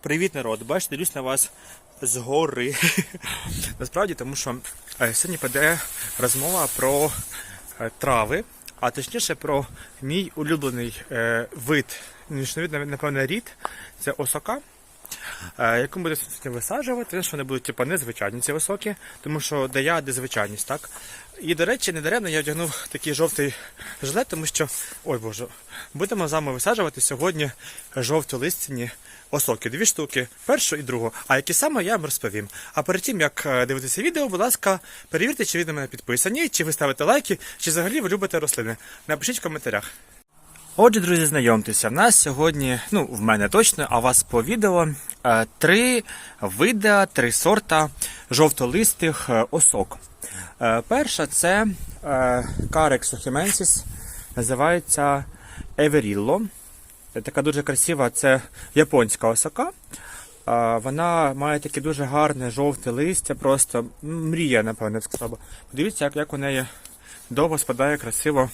Привіт, народ! Бачите, дивлюсь на вас згори. Насправді, тому що е, сьогодні піде розмова про е, трави, а точніше про мій улюблений е, вид, напевно, рід це осока. Е, Яку ми будемо висаджувати, що вони будуть типу, незвичайні ці високі, тому що де я, де звичайність, так? І, до речі, не даремно я одягнув такий жовтий жилет, тому що, ой боже, будемо з вами висаджувати сьогодні жовтолистяні осоки. Дві штуки, першу і другу. А які саме я вам розповім. А перед тим, як е, дивитися відео, будь ласка, перевірте, чи ви на мене підписані, чи ви ставите лайки, чи взагалі ви любите рослини. Напишіть в коментарях. Отже, друзі, знайомтеся. В нас сьогодні, ну, в мене точно, а вас по відео е, три види, три сорта жовтолистих е, осок. Е, Перша це Carex suchimensis, називається Everillo. Така дуже красива, це японська осока. Вона має таке дуже гарне жовте листя, просто мрія, напевно, я сказав. Подивіться, як, у неї довго спадає красиво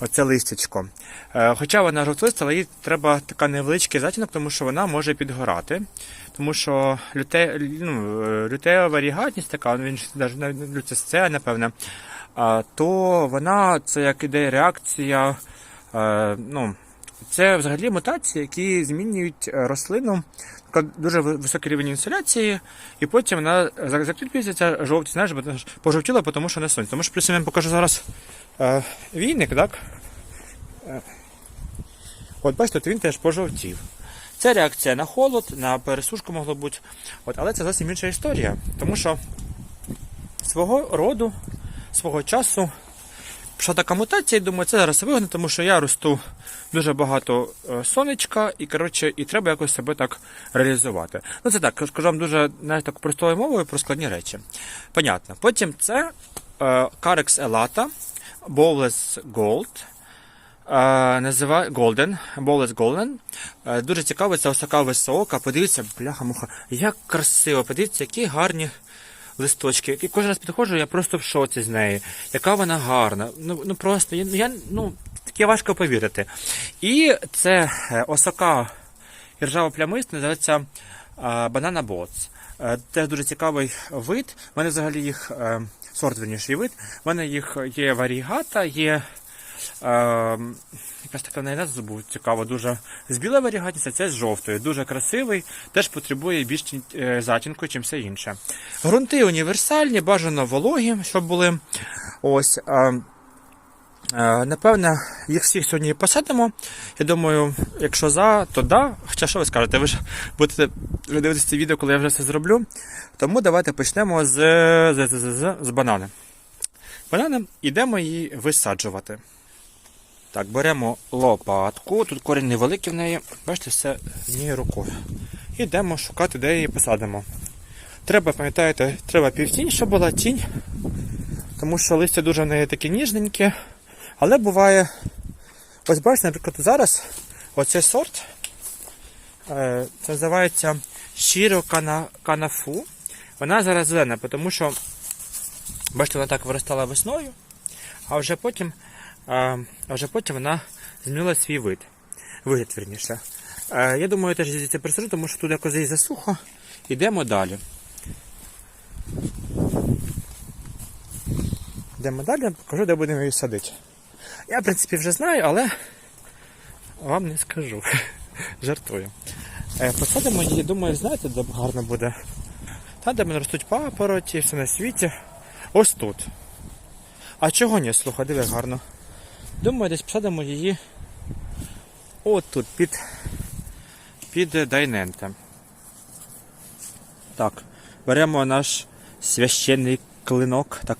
оце листячко. Е, хоча вона жовтолиста, але їй треба така невеличкий затінок, тому що вона може підгорати. Тому що люте, ну, е, лютеєва варігатність така, він навіть люцисцея, напевне, то вона це як іде реакція. е, ну, це взагалі мутації, які змінюють е, рослину, дуже високий рівень інсоляції, і потім вона за- закріплюється ця жовтість, знаєш, пожовтіла, тому що на сонці. Тому що плюс я вам покажу зараз е, війник, так? Е, От бачите, він теж пожовтів. Це реакція на холод, на пересушку могло бути. От, але це зовсім інша історія. Тому що свого роду, свого часу пішла така мутація, і думаю, це зараз вигодно, тому що я росту дуже багато е, сонечка, і коротше, і треба якось себе так реалізувати. Ну це так, скажу вам дуже навіть так простою мовою про складні речі. Понятно. Потім це е, Carex elata, Bowless Gold. Е, називає Golden, Bowless Golden. Дуже цікаво, це ось висока. Подивіться, бляха-муха, як красиво, подивіться, які гарні листочки. І кожен раз підходжу, я просто в шоці з неї. Яка вона гарна. Ну, ну просто, я, я, ну, таке важко повірити. І це осака осока іржава плямист, називається банана боц. Е, Теж дуже цікавий вид. У мене взагалі їх е, сорт верніший вид. У мене їх є варігата, є. Е, якась така навіть назва забув цікаво, дуже з білою варігатністю, це з жовтою. Дуже красивий, теж потребує більш е, затінку, чим все інше. Грунти універсальні, бажано вологі, щоб були. Ось. Е, Е, Напевне, їх всіх сьогодні посадимо. Я думаю, якщо за, то да. Хоча що ви скажете, ви ж будете дивитися це відео, коли я вже все зроблю. Тому давайте почнемо з, з, з, з, з банани. Банани йдемо її висаджувати. Так, беремо лопатку. Тут корінь невеликий в неї. Бачите, все однією рукою. Йдемо шукати, де її посадимо. Треба, пам'ятаєте, треба півтінь, щоб була тінь. Тому що листя дуже в неї таке ніжненьке. Але буває. Ось бачите, наприклад, зараз оцей сорт е, це називається Kana- Kanafu. Вона зараз зелена, тому що, бачите, вона так виростала весною, а вже потім, а вже потім вона змінила свій вид. Вигляд, верніше. Я думаю, теж звідси присажу, тому що тут якось і засухо. Йдемо далі. Йдемо далі, покажу, де будемо її садити. Я, в принципі, вже знаю, але вам не скажу. Жартую. Е, Посадимо її, думаю, знаєте, де гарно буде. Та, де мене ростуть папороті, все на світі. Ось тут. А чого ні, слухай, диви гарно. Думаю, десь посадимо її от тут, під, під дайнентем. Так, беремо наш священний клинок. Так,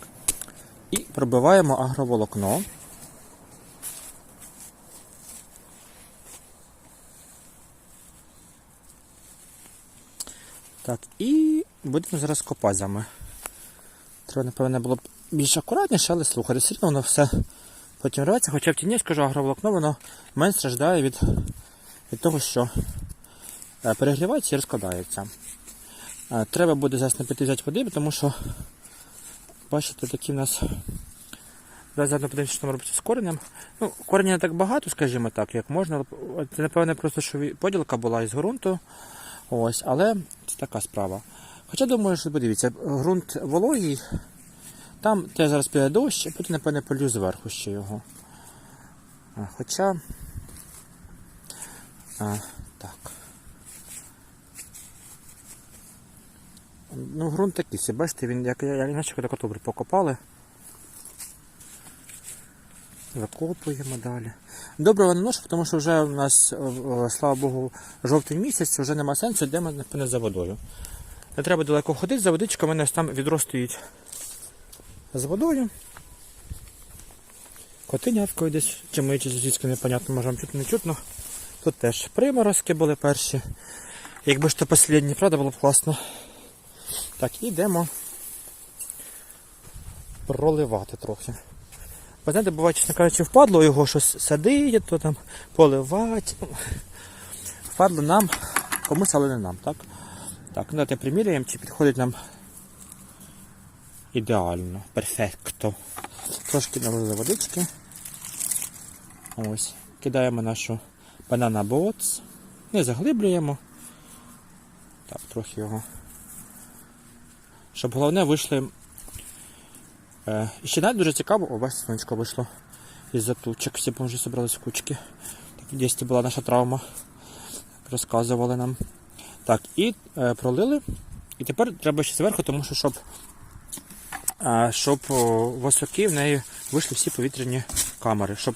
і пробиваємо агроволокно. Так, і будемо зараз копазями. Треба, напевно, було б більш акуратніше, але слухайте, все одно воно все потім рветься, хоча в тіні, скажу, агроволокно, воно менш страждає від, від того, що е, перегрівається і розкладається. Е, Треба буде зараз напити взяти води, тому що, бачите, такі в нас Зараз заодно подивимося, що там робиться з коренем. Ну, корення не так багато, скажімо так, як можна. Це, напевне, просто що поділка була із ґрунту. Ось, але це така справа. Хоча думаю, що подивіться, ґрунт вологий, там те зараз піде дощ, а потім, напевне, полю зверху ще його. А, хоча. А, так. Ну, ґрунт такий, всі бачите, він як, як наче так добре покопали. Закопуємо далі. Добре воно ношу, тому що вже у нас, е, е, слава Богу, жовтий місяць, вже нема сенсу, йдемо напевне за водою. Не треба далеко ходити, за водичкою у мене там відро з водою. Коти нявкають десь, чи мої чи сусідські непонятно, може вам чутно не чутно. Тут теж приморозки були перші. Якби ж то останні, правда, було б класно. Так, йдемо проливати трохи. Ви знаєте, буває, чесно кажучи, впадло його щось садити, то там поливати. Впадло нам, комусь, але не нам, так? Так, ну давайте приміряємо, чи підходить нам ідеально, перфекто. Трошки налили водички. Ось. Кидаємо нашу банана боц. Не заглиблюємо. Так, трохи його. Щоб головне вийшли. Е, і ще навіть дуже цікаво, о, бачите, сонечко вийшло із-за тучок. Всі вже зібрались в кучки. Так, в була наша травма. Розказували нам. Так, і е, пролили. І тепер треба ще зверху, тому що щоб, щоб в в неї вийшли всі повітряні камери, щоб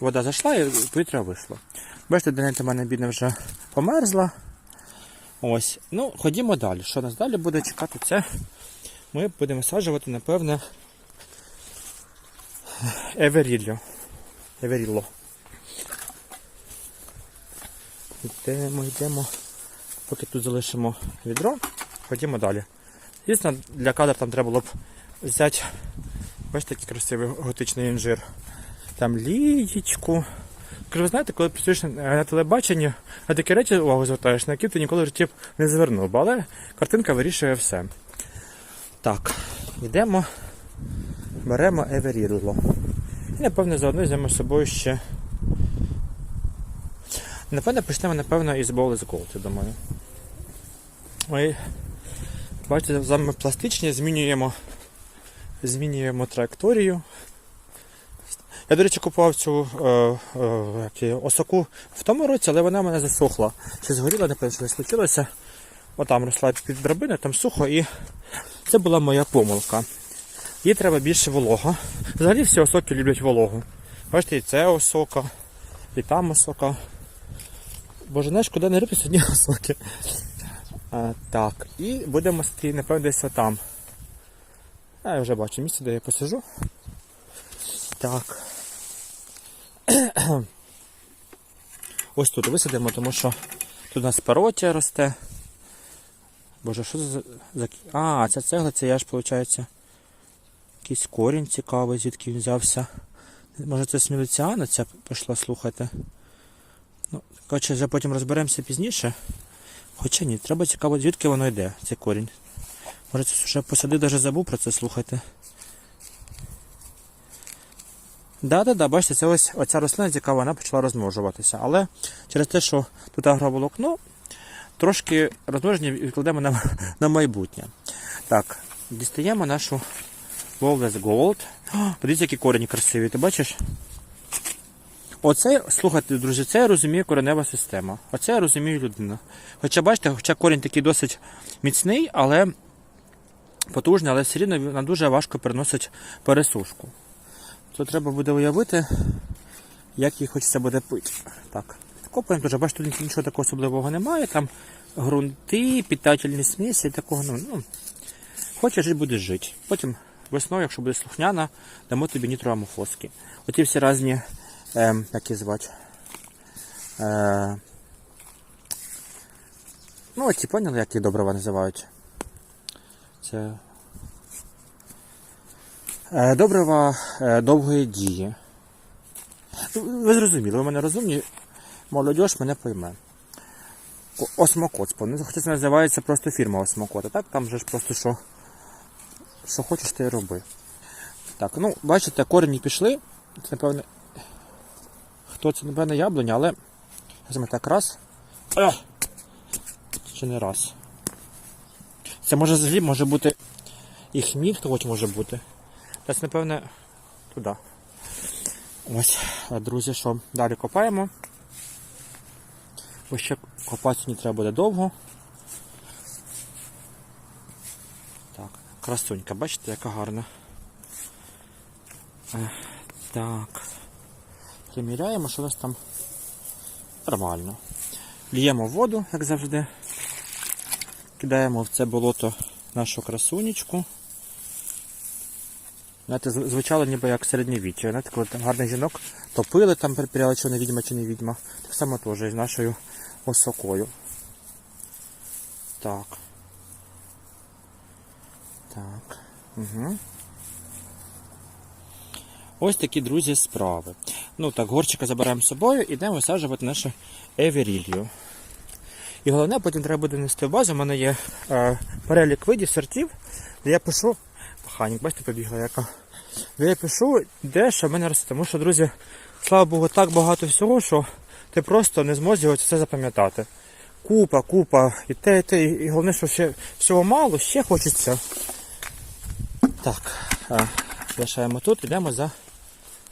вода зайшла і повітря вийшло. Бачите, Денета в мене бідна вже померзла. Ось. Ну, ходімо далі. Що нас далі буде чекати? Це ми будемо саджувати, напевне, Еверілло. Еверілло. Йдемо, йдемо. Поки тут залишимо відро, ходімо далі. Звісно, для кадра там треба було б взяти бачите, такий красивий готичний інжир. Там лієчку. Кажу, ви знаєте, коли працюєш на- телебаченні, на такі речі увагу звертаєш, на які ти ніколи в житті не звернув. Але картинка вирішує все. Так, йдемо, беремо Еверілло. І напевно заодно візьмемо з собою ще. Напевно, почнемо, напевно, із Bowlers Gold, я думаю. Ми, бачите, з вами пластичні, змінюємо, змінюємо траєкторію. Я, до речі, купував цю е, е, осоку в тому році, але вона в мене засохла. Чи згоріла, напевно, що не случилося. Отам росла під драбини, там сухо і це була моя помилка. Їй треба більше волога. Взагалі всі осоки люблять вологу. Бачите, і це осока, і там осока. Боже, знаєш, куди не рипись одні осоки. А, так, і будемо сидіти, напевно, десь отам. А, я вже бачу місце, де я посижу. Так. Ось тут висадимо, тому що тут у нас паротія росте. Боже, що за. А, ця цегла, це я ж, виходить, якийсь корінь цікавий, звідки він взявся. Може це смілиціана ця пішла, слухайте. Ну, коротше, вже потім розберемося пізніше. Хоча ні, треба цікаво, звідки воно йде, цей корінь. Може це вже посадив, навіть забув про це, слухайте. Да-да-да, бачите, це ось оця рослина цікава, вона почала розмножуватися. Але через те, що тут агроволокно, трошки розмноження відкладемо на, на майбутнє. Так, дістаємо нашу Walless Gold. Подивіться, які корені красиві, ти бачиш? Оце, слухайте, друзі, це я розумію коренева система. Оце я розумію людина. Хоча бачите, хоча корінь такий досить міцний, але потужний, але все рівно вона дуже важко переносить пересушку. То треба буде уявити, як їй хочеться буде пити. Так, копаємо теж, бачите, тут нічого такого особливого немає. Там ґрунти, питательні смісі, такого, ну, ну хочеш жити, будеш жити. Потім весною, якщо буде слухняна, дамо тобі нітроамофоски. Оті всі різні, е, як їх звати, е, ну, оті поняли, як їх добрива називають. Це Добрива е, довгої дії. Ну, Ви зрозуміли, ви мене розумні, молодь мене пойме. Осмокот, спомню. хоча це називається просто фірма Осмокот, а так там же ж просто що, що хочеш, ти роби. Так, ну, бачите, корені пішли. Це, напевне. Хто це, напевне, яблуня, але. Візьмемо так раз. А! Чи не раз. Це може взагалі може бути і хміль, хоч може бути. Це, напевне, туди. Ось, друзі, що далі копаємо. Бо ще копати не треба буде довго. Так, красунька, бачите, яка гарна. Е, Так. Приміряємо, що у нас там нормально. Ліємо воду, як завжди. Кидаємо в це болото нашу красунечку. Знаєте, звучало ніби як середньовіччя. Знаєте, коли там гарних жінок топили, там перепіряли, чи вона відьма, чи не відьма. Так само теж із нашою осокою. Так. Так. Угу. Ось такі, друзі, справи. Ну так, горчика забираємо з собою і йдемо висаджувати нашу еверілью. І головне, потім треба буде нести в базу. У мене є е, перелік видів сортів, де я пишу. Механік, бачите, побігла яка. Де я пишу, де що в мене росте. Тому що, друзі, слава Богу, так багато всього, що ти просто не зможеш це все запам'ятати. Купа, купа, і те, і те, і головне, що ще всього мало, ще хочеться. Так, а, лишаємо тут, йдемо за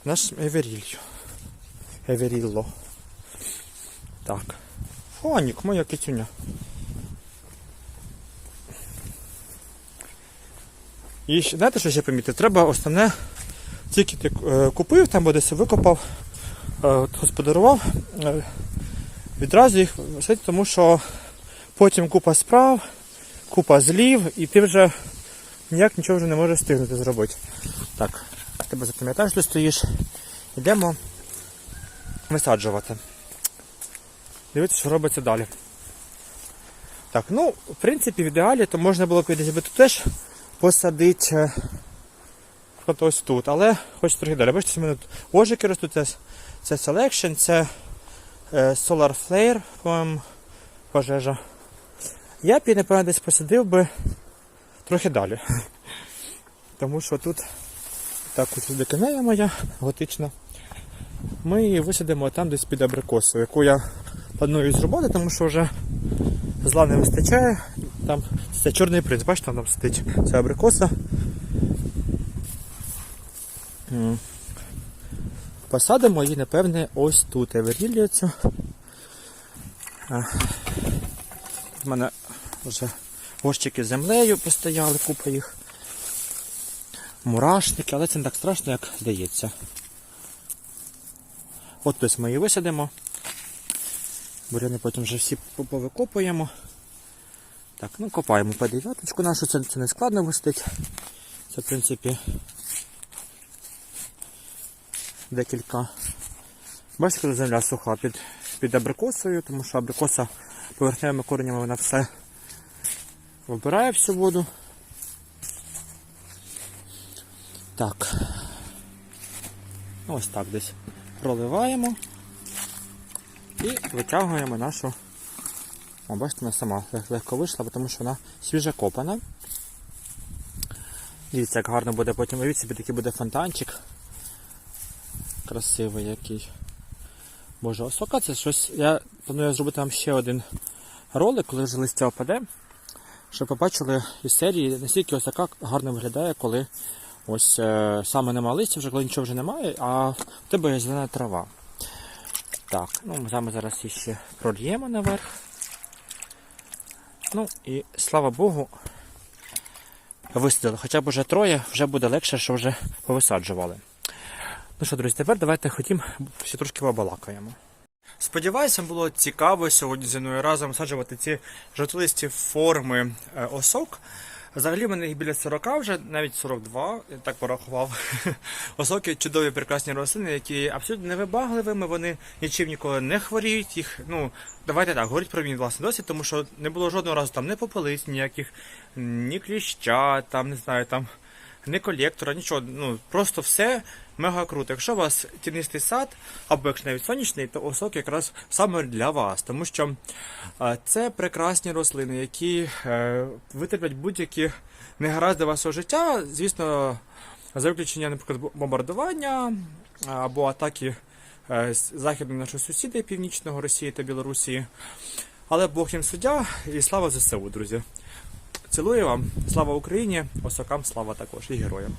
наш Еверілью. Еверілло. Так. Фонік, моя кицюня. І знаєте, що ще помітити? Треба основне, тільки ти е, купив, там десь викопав, е, господарував, е, відразу їх висадити, тому що потім купа справ, купа злів, і ти вже ніяк нічого вже не можеш встигнути зробити. Так, тебе запам'ятаєш, ти стоїш. Йдемо висаджувати. Дивіться, що робиться далі. Так, ну, в принципі, в ідеалі, то можна було б би тут теж посадити е, ось тут, але хоч трохи далі. Бачите, у мене тут ожики ростуть, це, це Selection, це е, Solar Flare, по-моєму, пожежа. Я б її, напевно, десь посадив би трохи далі. Тому що тут так ось деканея моя готична. Ми її висадимо там десь під абрикосу, яку я планую зробити, тому що вже зла не вистачає. Там це чорний принц, бачите, там сидить ця абрикоса. Посадимо її, напевне, ось тут еверілію цю. У мене вже горщики з землею постояли, купа їх. Мурашники, але це не так страшно, як здається. От ось ми її висадимо. Буряни потім вже всі повикопуємо. Так, ну копаємо по дев'яточку нашу, це, це не складно висадити. Це, в принципі, декілька. Бачите, коли земля суха під, під абрикосою, тому що абрикоса поверхневими коренями вона все вибирає всю воду. Так. Ось так десь проливаємо і витягуємо нашу. О, бачите, вона сама легко вийшла, тому що вона свіже копана. Дивіться, як гарно буде потім. Уявіть собі такий буде фонтанчик. Красивий який. Боже, осока це щось. Я планую зробити вам ще один ролик, коли вже листя опаде. Щоб побачили із серії, наскільки осока гарно виглядає, коли ось е, саме нема листя, вже коли нічого вже немає, а в тебе є зелена трава. Так, ну ми зараз ще прольємо наверх. Ну і слава Богу, висадили. Хоча б вже троє, вже буде легше, що вже повисаджували. Ну що, друзі, тепер давайте хотім ще трошки побалакаємо. Сподіваюся, було цікаво сьогодні зі мною разом саджувати ці жовтолисті форми е, осок. Взагалі в мене їх біля 40 вже, навіть 42, я так порахував. Осоки чудові прекрасні рослини, які абсолютно невибагливими, вони нічим ніколи не хворіють. Їх, ну, давайте так, говорить про мій власний досвід, тому що не було жодного разу там не попелиць ніяких, ні кліща, там, не знаю, там не колектора, нічого. Ну просто все мега круто. Якщо у вас тінистий сад, або якщо навіть сонячний, то осок якраз саме для вас, тому що це прекрасні рослини, які е, витерплять будь-які негаразди вашого життя. Звісно, За виключення, наприклад, бомбардування або атаки е, західних наших сусідів північного Росії та Білорусі. Але Бог їм суддя і слава ЗСУ, друзі. Цілую вам, слава Україні, осокам слава також. І героям.